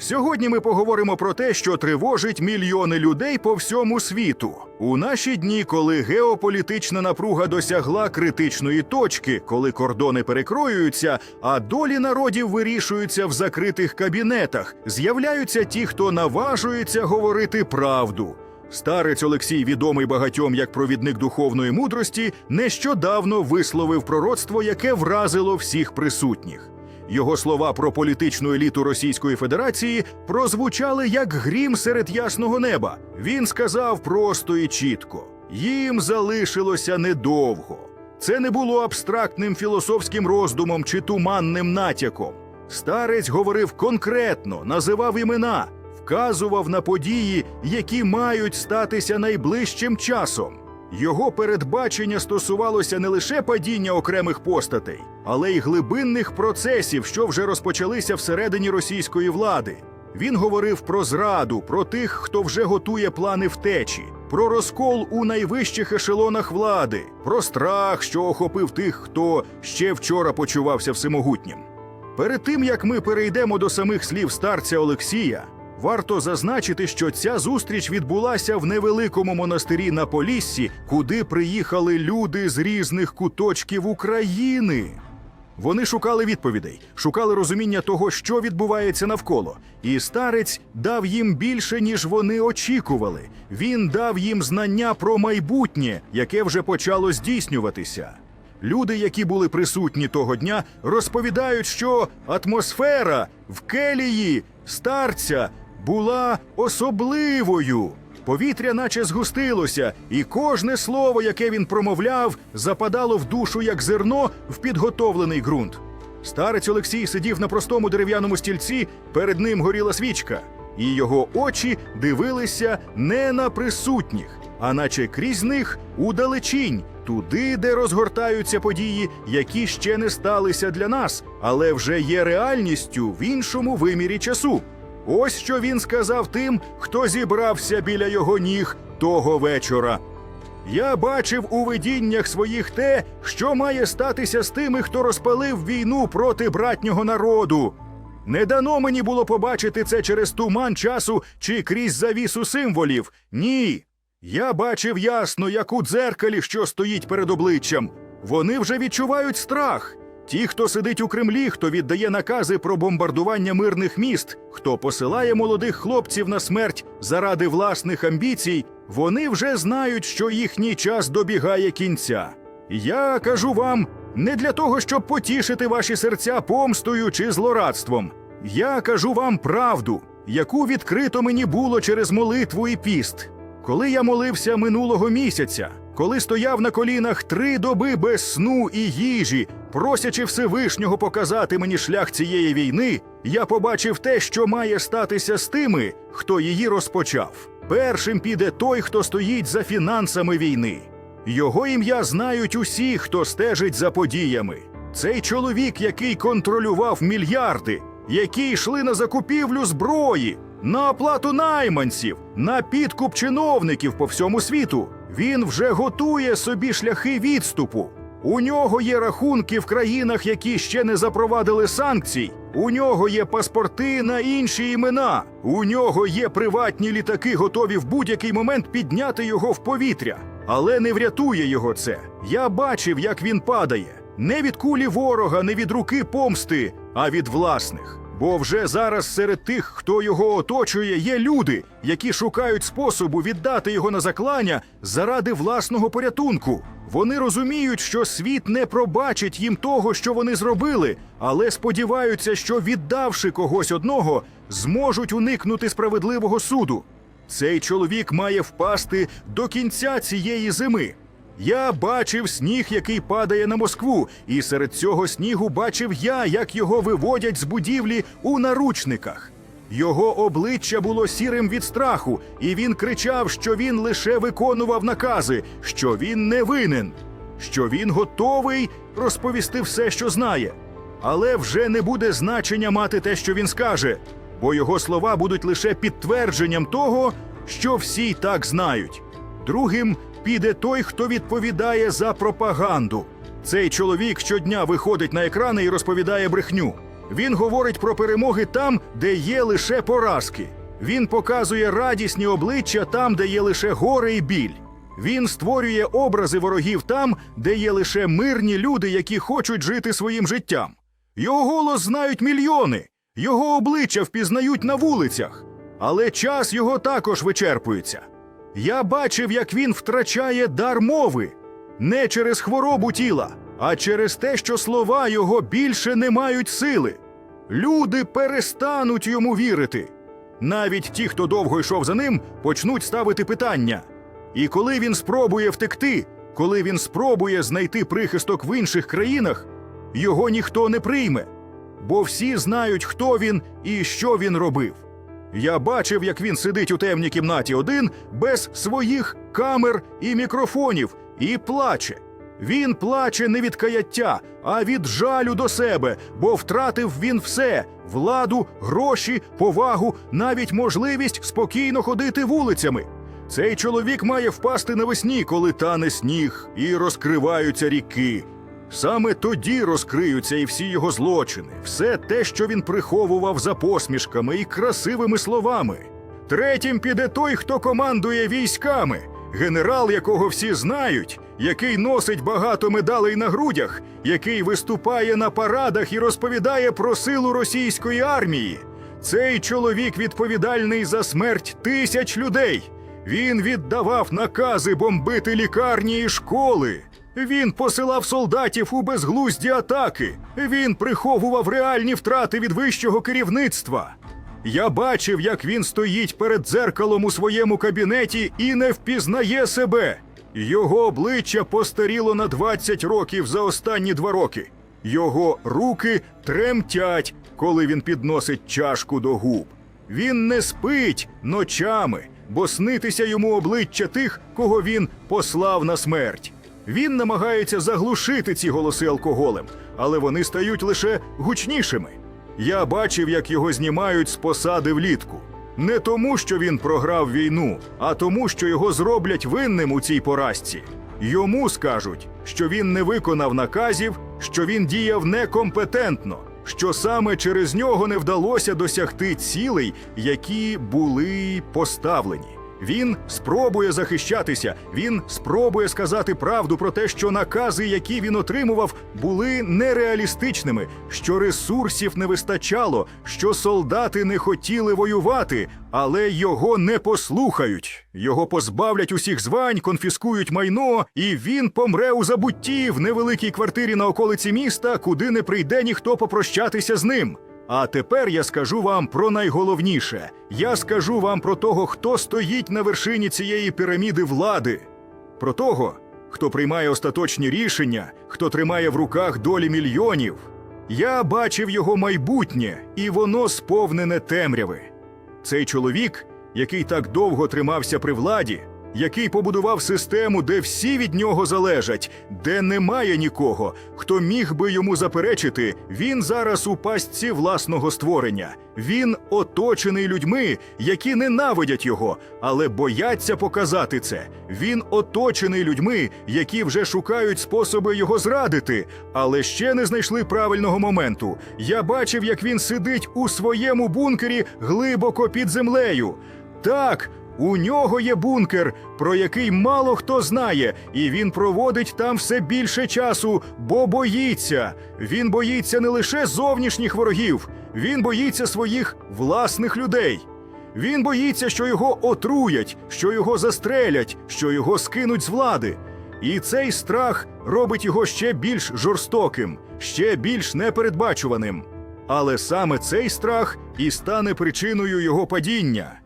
Сьогодні ми поговоримо про те, що тривожить мільйони людей по всьому світу. У наші дні, коли геополітична напруга досягла критичної точки, коли кордони перекроюються, а долі народів вирішуються в закритих кабінетах, з'являються ті, хто наважується говорити правду. Старець Олексій, відомий багатьом як провідник духовної мудрості, нещодавно висловив пророцтво, яке вразило всіх присутніх. Його слова про політичну еліту Російської Федерації прозвучали як грім серед ясного неба. Він сказав просто і чітко: їм залишилося недовго. Це не було абстрактним філософським роздумом чи туманним натяком. Старець говорив конкретно, називав імена, вказував на події, які мають статися найближчим часом. Його передбачення стосувалося не лише падіння окремих постатей, але й глибинних процесів, що вже розпочалися всередині російської влади. Він говорив про зраду, про тих, хто вже готує плани втечі, про розкол у найвищих ешелонах влади, про страх, що охопив тих, хто ще вчора почувався всемогутнім. Перед тим як ми перейдемо до самих слів старця Олексія, варто зазначити, що ця зустріч відбулася в невеликому монастирі на Поліссі, куди приїхали люди з різних куточків України. Вони шукали відповідей, шукали розуміння того, що відбувається навколо. І старець дав їм більше, ніж вони очікували. Він дав їм знання про майбутнє, яке вже почало здійснюватися. Люди, які були присутні того дня, розповідають, що атмосфера в келії старця була особливою. Повітря наче згустилося, і кожне слово, яке він промовляв, западало в душу як зерно в підготовлений ґрунт. Старець Олексій сидів на простому дерев'яному стільці, перед ним горіла свічка, і його очі дивилися не на присутніх, а наче крізь них удалечінь, туди, де розгортаються події, які ще не сталися для нас, але вже є реальністю в іншому вимірі часу. Ось що він сказав тим, хто зібрався біля його ніг того вечора. Я бачив у видіннях своїх те, що має статися з тими, хто розпалив війну проти братнього народу. Не дано мені було побачити це через туман часу чи крізь завісу символів. Ні. Я бачив ясно, як у дзеркалі, що стоїть перед обличчям. Вони вже відчувають страх. Ті, хто сидить у Кремлі, хто віддає накази про бомбардування мирних міст, хто посилає молодих хлопців на смерть заради власних амбіцій, вони вже знають, що їхній час добігає кінця. Я кажу вам не для того, щоб потішити ваші серця помстою чи злорадством. Я кажу вам правду, яку відкрито мені було через молитву і піст. Коли я молився минулого місяця, коли стояв на колінах три доби без сну і їжі, просячи Всевишнього показати мені шлях цієї війни, я побачив те, що має статися з тими, хто її розпочав. Першим піде той, хто стоїть за фінансами війни. Його ім'я знають усі, хто стежить за подіями. Цей чоловік, який контролював мільярди, які йшли на закупівлю зброї, на оплату найманців, на підкуп чиновників по всьому світу. Він вже готує собі шляхи відступу. У нього є рахунки в країнах, які ще не запровадили санкцій. У нього є паспорти на інші імена. У нього є приватні літаки, готові в будь-який момент підняти його в повітря. Але не врятує його це. Я бачив, як він падає. Не від кулі ворога, не від руки помсти, а від власних. Бо вже зараз серед тих, хто його оточує, є люди, які шукають способу віддати його на заклання заради власного порятунку. Вони розуміють, що світ не пробачить їм того, що вони зробили, але сподіваються, що віддавши когось одного, зможуть уникнути справедливого суду. Цей чоловік має впасти до кінця цієї зими. Я бачив сніг, який падає на Москву, і серед цього снігу бачив я, як його виводять з будівлі у наручниках. Його обличчя було сірим від страху, і він кричав, що він лише виконував накази, що він не винен, що він готовий розповісти все, що знає. Але вже не буде значення мати те, що він скаже, бо його слова будуть лише підтвердженням того, що всі так знають. Другим піде той, хто відповідає за пропаганду. Цей чоловік щодня виходить на екрани і розповідає брехню. Він говорить про перемоги там, де є лише поразки. Він показує радісні обличчя там, де є лише горе і біль. Він створює образи ворогів там, де є лише мирні люди, які хочуть жити своїм життям. Його голос знають мільйони, його обличчя впізнають на вулицях, але час його також вичерпується. Я бачив, як він втрачає дар мови не через хворобу тіла, а через те, що слова його більше не мають сили. Люди перестануть йому вірити. Навіть ті, хто довго йшов за ним, почнуть ставити питання. І коли він спробує втекти, коли він спробує знайти прихисток в інших країнах, його ніхто не прийме, бо всі знають, хто він і що він робив. Я бачив, як він сидить у темній кімнаті один без своїх камер і мікрофонів і плаче. Він плаче не від каяття, а від жалю до себе, бо втратив він все владу, гроші, повагу, навіть можливість спокійно ходити вулицями. Цей чоловік має впасти навесні, коли тане сніг, і розкриваються ріки. Саме тоді розкриються і всі його злочини, все те, що він приховував за посмішками і красивими словами. Третім піде той, хто командує військами, генерал, якого всі знають, який носить багато медалей на грудях, який виступає на парадах і розповідає про силу російської армії. Цей чоловік відповідальний за смерть тисяч людей. Він віддавав накази бомбити лікарні і школи. Він посилав солдатів у безглузді атаки. Він приховував реальні втрати від вищого керівництва. Я бачив, як він стоїть перед дзеркалом у своєму кабінеті і не впізнає себе. Його обличчя постаріло на 20 років за останні два роки. Його руки тремтять, коли він підносить чашку до губ. Він не спить ночами, бо снитися йому обличчя тих, кого він послав на смерть. Він намагається заглушити ці голоси алкоголем, але вони стають лише гучнішими. Я бачив, як його знімають з посади влітку. Не тому, що він програв війну, а тому, що його зроблять винним у цій поразці. Йому скажуть, що він не виконав наказів, що він діяв некомпетентно, що саме через нього не вдалося досягти цілей, які були поставлені. Він спробує захищатися, він спробує сказати правду про те, що накази, які він отримував, були нереалістичними, що ресурсів не вистачало, що солдати не хотіли воювати, але його не послухають. Його позбавлять усіх звань, конфіскують майно, і він помре у забутті в невеликій квартирі на околиці міста, куди не прийде ніхто попрощатися з ним. А тепер я скажу вам про найголовніше. Я скажу вам про того, хто стоїть на вершині цієї піраміди влади, про того, хто приймає остаточні рішення, хто тримає в руках долі мільйонів. Я бачив його майбутнє, і воно сповнене темряви. Цей чоловік, який так довго тримався при владі, який побудував систему, де всі від нього залежать, де немає нікого, хто міг би йому заперечити, він зараз у пастці власного створення. Він оточений людьми, які ненавидять його, але бояться показати це. Він оточений людьми, які вже шукають способи його зрадити, але ще не знайшли правильного моменту. Я бачив, як він сидить у своєму бункері глибоко під землею. Так, у нього є бункер, про який мало хто знає, і він проводить там все більше часу, бо боїться. Він боїться не лише зовнішніх ворогів, він боїться своїх власних людей. Він боїться, що його отруять, що його застрелять, що його скинуть з влади. І цей страх робить його ще більш жорстоким, ще більш непередбачуваним. Але саме цей страх і стане причиною його падіння.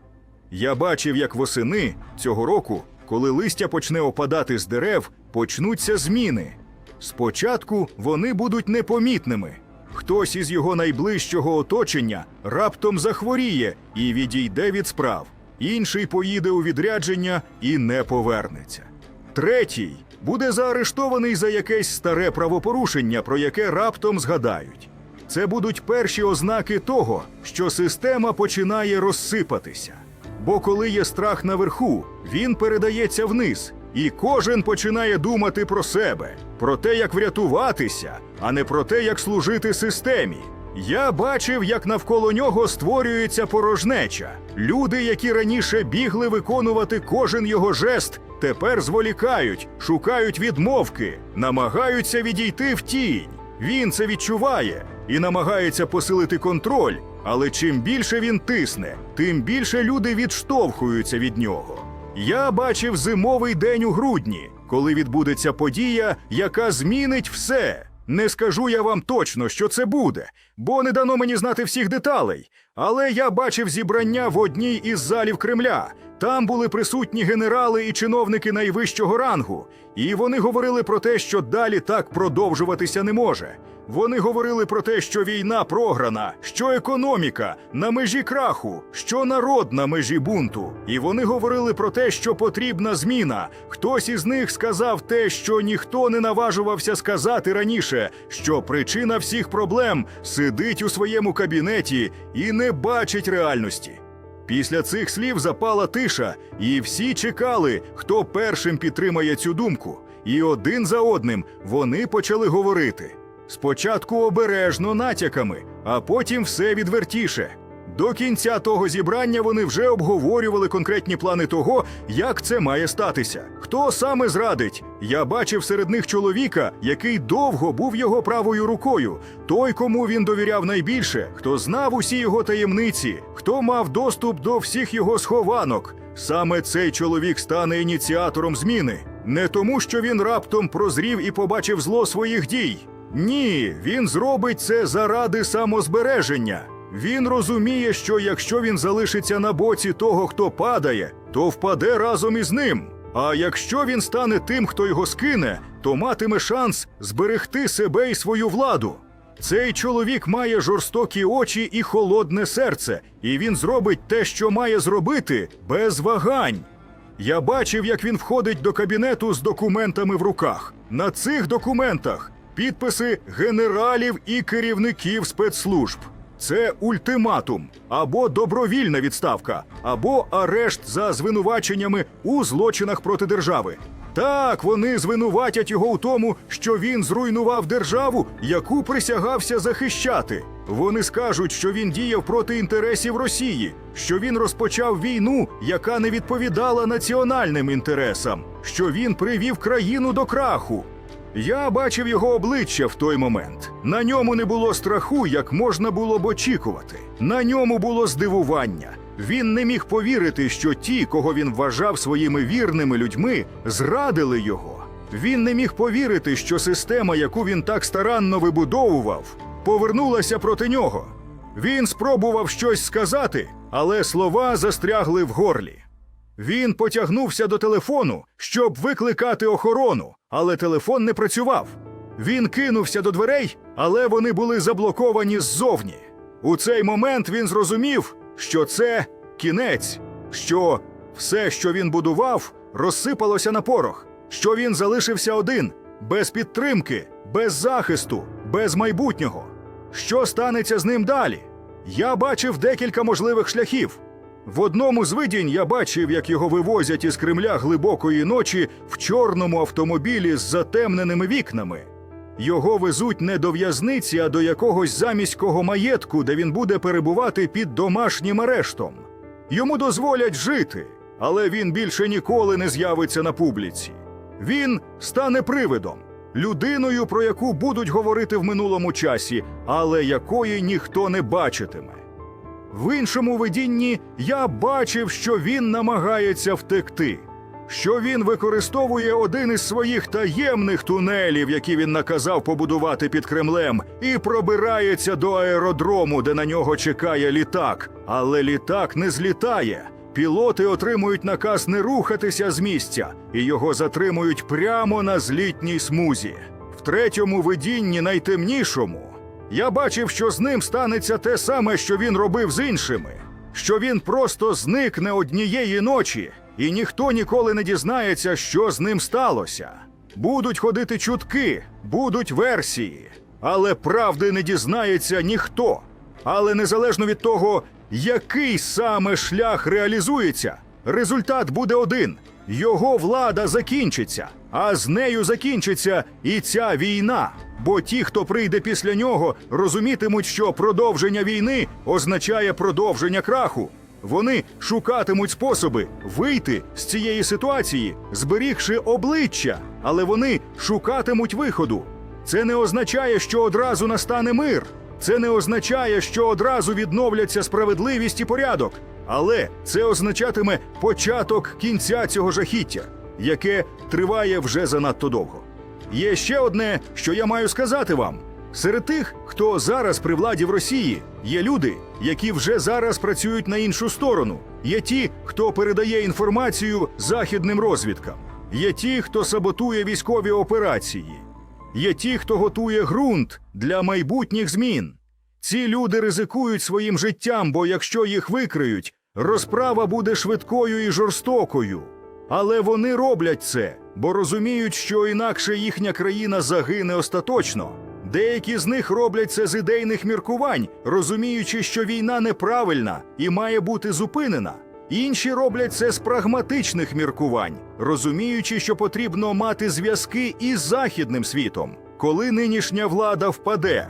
Я бачив, як восени цього року, коли листя почне опадати з дерев, почнуться зміни. Спочатку вони будуть непомітними. Хтось із його найближчого оточення раптом захворіє і відійде від справ. Інший поїде у відрядження і не повернеться. Третій буде заарештований за якесь старе правопорушення, про яке раптом згадають. Це будуть перші ознаки того, що система починає розсипатися. Бо коли є страх наверху, він передається вниз, і кожен починає думати про себе, про те, як врятуватися, а не про те, як служити системі. Я бачив, як навколо нього створюється порожнеча. Люди, які раніше бігли виконувати кожен його жест, тепер зволікають, шукають відмовки, намагаються відійти в тінь. Він це відчуває і намагається посилити контроль. Але чим більше він тисне, тим більше люди відштовхуються від нього. Я бачив зимовий день у грудні, коли відбудеться подія, яка змінить все. Не скажу я вам точно, що це буде, бо не дано мені знати всіх деталей. Але я бачив зібрання в одній із залів Кремля. Там були присутні генерали і чиновники найвищого рангу, і вони говорили про те, що далі так продовжуватися не може. Вони говорили про те, що війна програна, що економіка на межі краху, що народ на межі бунту. І вони говорили про те, що потрібна зміна. Хтось із них сказав те, що ніхто не наважувався сказати раніше, що причина всіх проблем сидить у своєму кабінеті і не бачить реальності. Після цих слів запала тиша, і всі чекали, хто першим підтримає цю думку. І один за одним вони почали говорити. Спочатку обережно натяками, а потім все відвертіше. До кінця того зібрання вони вже обговорювали конкретні плани того, як це має статися. Хто саме зрадить? Я бачив серед них чоловіка, який довго був його правою рукою, той, кому він довіряв найбільше, хто знав усі його таємниці, хто мав доступ до всіх його схованок. Саме цей чоловік стане ініціатором зміни, не тому, що він раптом прозрів і побачив зло своїх дій. Ні, він зробить це заради самозбереження. Він розуміє, що якщо він залишиться на боці того, хто падає, то впаде разом із ним. А якщо він стане тим, хто його скине, то матиме шанс зберегти себе і свою владу. Цей чоловік має жорстокі очі і холодне серце, і він зробить те, що має зробити, без вагань. Я бачив, як він входить до кабінету з документами в руках. На цих документах підписи генералів і керівників спецслужб. Це ультиматум або добровільна відставка, або арешт за звинуваченнями у злочинах проти держави. Так, вони звинуватять його у тому, що він зруйнував державу, яку присягався захищати. Вони скажуть, що він діяв проти інтересів Росії, що він розпочав війну, яка не відповідала національним інтересам, що він привів країну до краху. Я бачив його обличчя в той момент. На ньому не було страху, як можна було б очікувати. На ньому було здивування. Він не міг повірити, що ті, кого він вважав своїми вірними людьми, зрадили його. Він не міг повірити, що система, яку він так старанно вибудовував, повернулася проти нього. Він спробував щось сказати, але слова застрягли в горлі. Він потягнувся до телефону, щоб викликати охорону, але телефон не працював. Він кинувся до дверей, але вони були заблоковані ззовні. У цей момент він зрозумів, що це кінець, що все, що він будував, розсипалося на порох, що він залишився один, без підтримки, без захисту, без майбутнього. Що станеться з ним далі? Я бачив декілька можливих шляхів. В одному з видінь я бачив, як його вивозять із Кремля глибокої ночі в чорному автомобілі з затемненими вікнами. Його везуть не до в'язниці, а до якогось заміського маєтку, де він буде перебувати під домашнім арештом. Йому дозволять жити, але він більше ніколи не з'явиться на публіці. Він стане привидом, людиною, про яку будуть говорити в минулому часі, але якої ніхто не бачитиме. В іншому видінні я бачив, що він намагається втекти, що він використовує один із своїх таємних тунелів, які він наказав побудувати під Кремлем, і пробирається до аеродрому, де на нього чекає літак. Але літак не злітає. Пілоти отримують наказ не рухатися з місця, і його затримують прямо на злітній смузі. В третьому видінні, найтемнішому, я бачив, що з ним станеться те саме, що він робив з іншими, що він просто зникне однієї ночі, і ніхто ніколи не дізнається, що з ним сталося. Будуть ходити чутки, будуть версії, але правди не дізнається ніхто. Але незалежно від того, який саме шлях реалізується, результат буде один: його влада закінчиться, а з нею закінчиться і ця війна. Бо ті, хто прийде після нього, розумітимуть, що продовження війни означає продовження краху. Вони шукатимуть способи вийти з цієї ситуації, зберігши обличчя, але вони шукатимуть виходу. Це не означає, що одразу настане мир. Це не означає, що одразу відновляться справедливість і порядок. Але це означатиме початок кінця цього жахіття, яке триває вже занадто довго. Є ще одне, що я маю сказати вам. Серед тих, хто зараз при владі в Росії, є люди, які вже зараз працюють на іншу сторону. Є ті, хто передає інформацію західним розвідкам. Є ті, хто саботує військові операції. Є ті, хто готує ґрунт для майбутніх змін. Ці люди ризикують своїм життям, бо якщо їх викриють, розправа буде швидкою і жорстокою. Але вони роблять це, бо розуміють, що інакше їхня країна загине остаточно. Деякі з них роблять це з ідейних міркувань, розуміючи, що війна неправильна і має бути зупинена. Інші роблять це з прагматичних міркувань, розуміючи, що потрібно мати зв'язки із західним світом, коли нинішня влада впаде.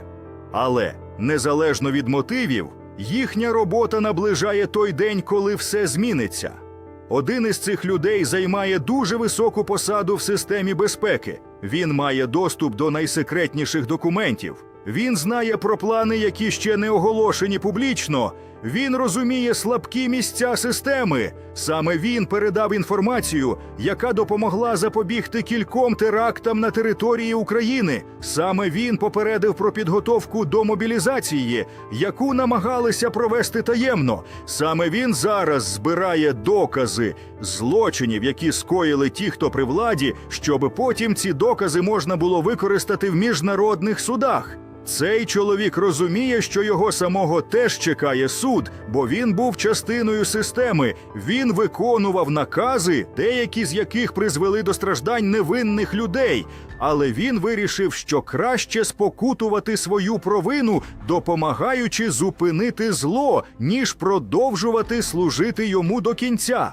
Але незалежно від мотивів, їхня робота наближає той день, коли все зміниться. Один із цих людей займає дуже високу посаду в системі безпеки. Він має доступ до найсекретніших документів. Він знає про плани, які ще не оголошені публічно. Він розуміє слабкі місця системи. Саме він передав інформацію, яка допомогла запобігти кільком терактам на території України. Саме він попередив про підготовку до мобілізації, яку намагалися провести таємно. Саме він зараз збирає докази злочинів, які скоїли ті, хто при владі, щоб потім ці докази можна було використати в міжнародних судах. Цей чоловік розуміє, що його самого теж чекає суд, бо він був частиною системи. Він виконував накази, деякі з яких призвели до страждань невинних людей. Але він вирішив, що краще спокутувати свою провину, допомагаючи зупинити зло, ніж продовжувати служити йому до кінця.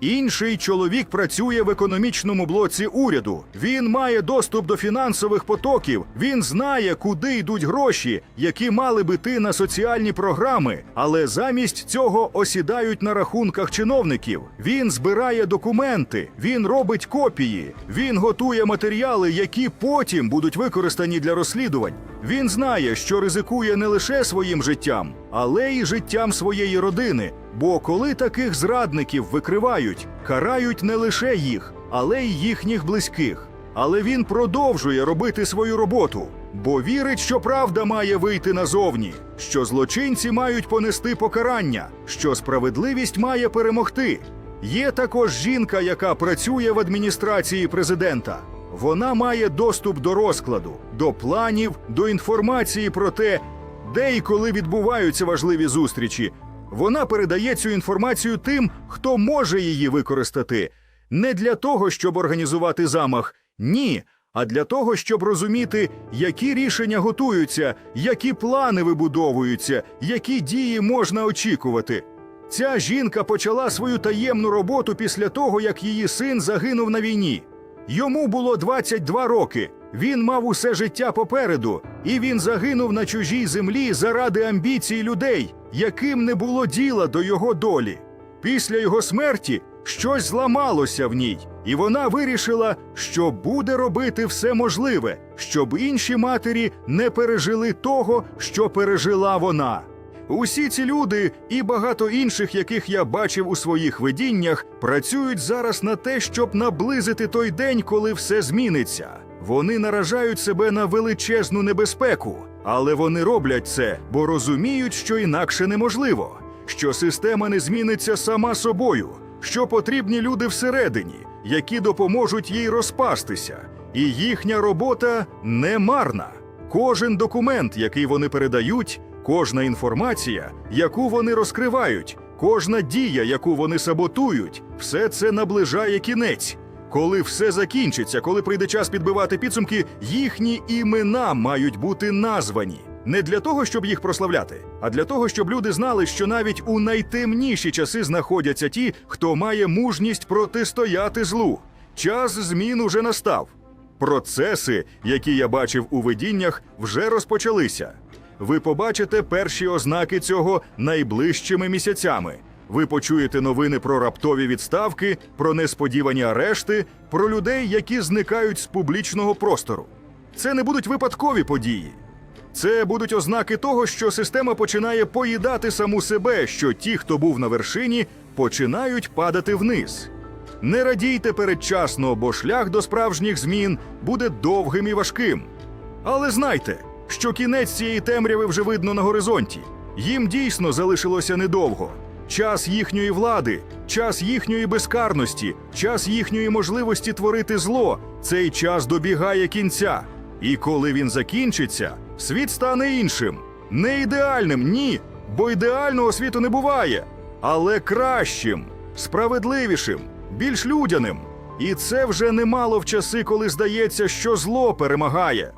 Інший чоловік працює в економічному блоці уряду. Він має доступ до фінансових потоків. Він знає, куди йдуть гроші, які мали би йти на соціальні програми, але замість цього осідають на рахунках чиновників. Він збирає документи, він робить копії, він готує матеріали, які потім будуть використані для розслідувань. Він знає, що ризикує не лише своїм життям, але й життям своєї родини. Бо коли таких зрадників викривають, карають не лише їх, але й їхніх близьких. Але він продовжує робити свою роботу, бо вірить, що правда має вийти назовні, що злочинці мають понести покарання, що справедливість має перемогти. Є також жінка, яка працює в адміністрації президента. Вона має доступ до розкладу, до планів, до інформації про те, де і коли відбуваються важливі зустрічі. Вона передає цю інформацію тим, хто може її використати, не для того, щоб організувати замах, ні, а для того, щоб розуміти, які рішення готуються, які плани вибудовуються, які дії можна очікувати. Ця жінка почала свою таємну роботу після того, як її син загинув на війні. Йому було 22 роки. Він мав усе життя попереду, і він загинув на чужій землі заради амбіцій людей, яким не було діла до його долі. Після його смерті щось зламалося в ній, і вона вирішила, що буде робити все можливе, щоб інші матері не пережили того, що пережила вона. Усі ці люди і багато інших, яких я бачив у своїх видіннях, працюють зараз на те, щоб наблизити той день, коли все зміниться. Вони наражають себе на величезну небезпеку, але вони роблять це, бо розуміють, що інакше неможливо, що система не зміниться сама собою, що потрібні люди всередині, які допоможуть їй розпастися, і їхня робота не марна. Кожен документ, який вони передають, кожна інформація, яку вони розкривають, кожна дія, яку вони саботують, все це наближає кінець. Коли все закінчиться, коли прийде час підбивати підсумки, їхні імена мають бути названі. Не для того, щоб їх прославляти, а для того, щоб люди знали, що навіть у найтемніші часи знаходяться ті, хто має мужність протистояти злу. Час змін уже настав. Процеси, які я бачив у видіннях, вже розпочалися. Ви побачите перші ознаки цього найближчими місяцями. Ви почуєте новини про раптові відставки, про несподівані арешти, про людей, які зникають з публічного простору. Це не будуть випадкові події. Це будуть ознаки того, що система починає поїдати саму себе, що ті, хто був на вершині, починають падати вниз. Не радійте передчасно, бо шлях до справжніх змін буде довгим і важким. Але знайте, що кінець цієї темряви вже видно на горизонті. Їм дійсно залишилося недовго. Час їхньої влади, час їхньої безкарності, час їхньої можливості творити зло. Цей час добігає кінця. І коли він закінчиться, світ стане іншим. Не ідеальним, ні, бо ідеального світу не буває, але кращим, справедливішим, більш людяним. І це вже немало в часи, коли здається, що зло перемагає.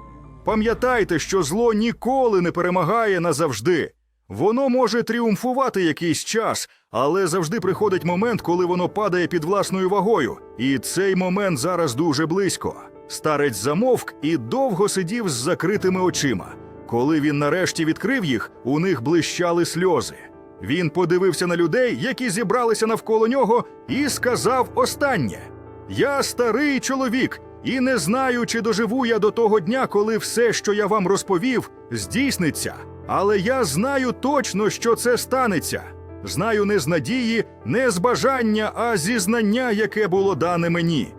Пам'ятайте, що зло ніколи не перемагає назавжди. Воно може тріумфувати якийсь час, але завжди приходить момент, коли воно падає під власною вагою. І цей момент зараз дуже близько. Старець замовк і довго сидів з закритими очима. Коли він нарешті відкрив їх, у них блищали сльози. Він подивився на людей, які зібралися навколо нього, і сказав останнє: Я старий чоловік, і не знаю, чи доживу я до того дня, коли все, що я вам розповів, здійсниться. Але я знаю точно, що це станеться. Знаю не з надії, не з бажання, а зі знання, яке було дане мені.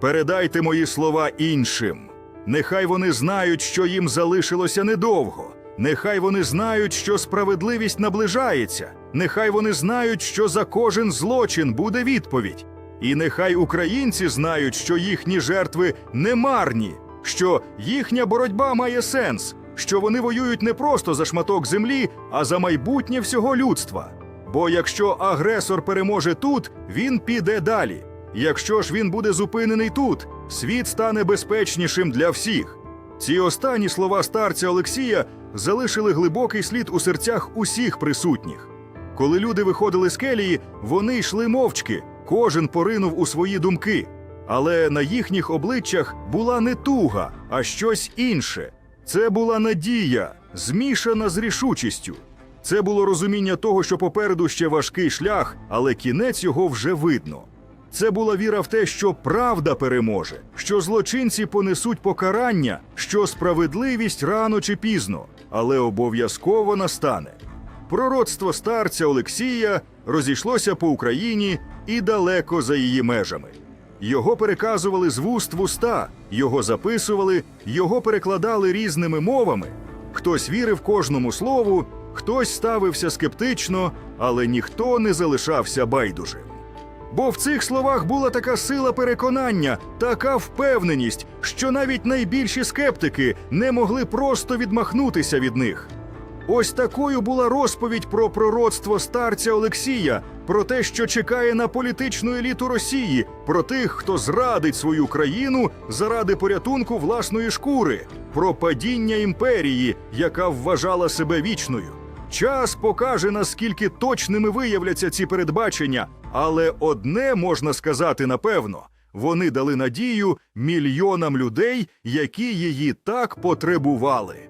Передайте мої слова іншим. Нехай вони знають, що їм залишилося недовго. Нехай вони знають, що справедливість наближається. Нехай вони знають, що за кожен злочин буде відповідь. І нехай українці знають, що їхні жертви не марні, що їхня боротьба має сенс, що вони воюють не просто за шматок землі, а за майбутнє всього людства. Бо якщо агресор переможе тут, він піде далі. Якщо ж він буде зупинений тут, світ стане безпечнішим для всіх. Ці останні слова старця Олексія залишили глибокий слід у серцях усіх присутніх. Коли люди виходили з келії, вони йшли мовчки, кожен поринув у свої думки. Але на їхніх обличчях була не туга, а щось інше. Це була надія, змішана з рішучістю. Це було розуміння того, що попереду ще важкий шлях, але кінець його вже видно. Це була віра в те, що правда переможе, що злочинці понесуть покарання, що справедливість рано чи пізно, але обов'язково настане. Пророцтво старця Олексія розійшлося по Україні і далеко за її межами. Його переказували з вуст в уста, його записували, його перекладали різними мовами. Хтось вірив кожному слову, хтось ставився скептично, але ніхто не залишався байдужим. Бо в цих словах була така сила переконання, така впевненість, що навіть найбільші скептики не могли просто відмахнутися від них. Ось такою була розповідь про пророцтво старця Олексія, про те, що чекає на політичну еліту Росії, про тих, хто зрадить свою країну заради порятунку власної шкури, про падіння імперії, яка вважала себе вічною. Час покаже, наскільки точними виявляться ці передбачення, але одне можна сказати напевно: вони дали надію мільйонам людей, які її так потребували.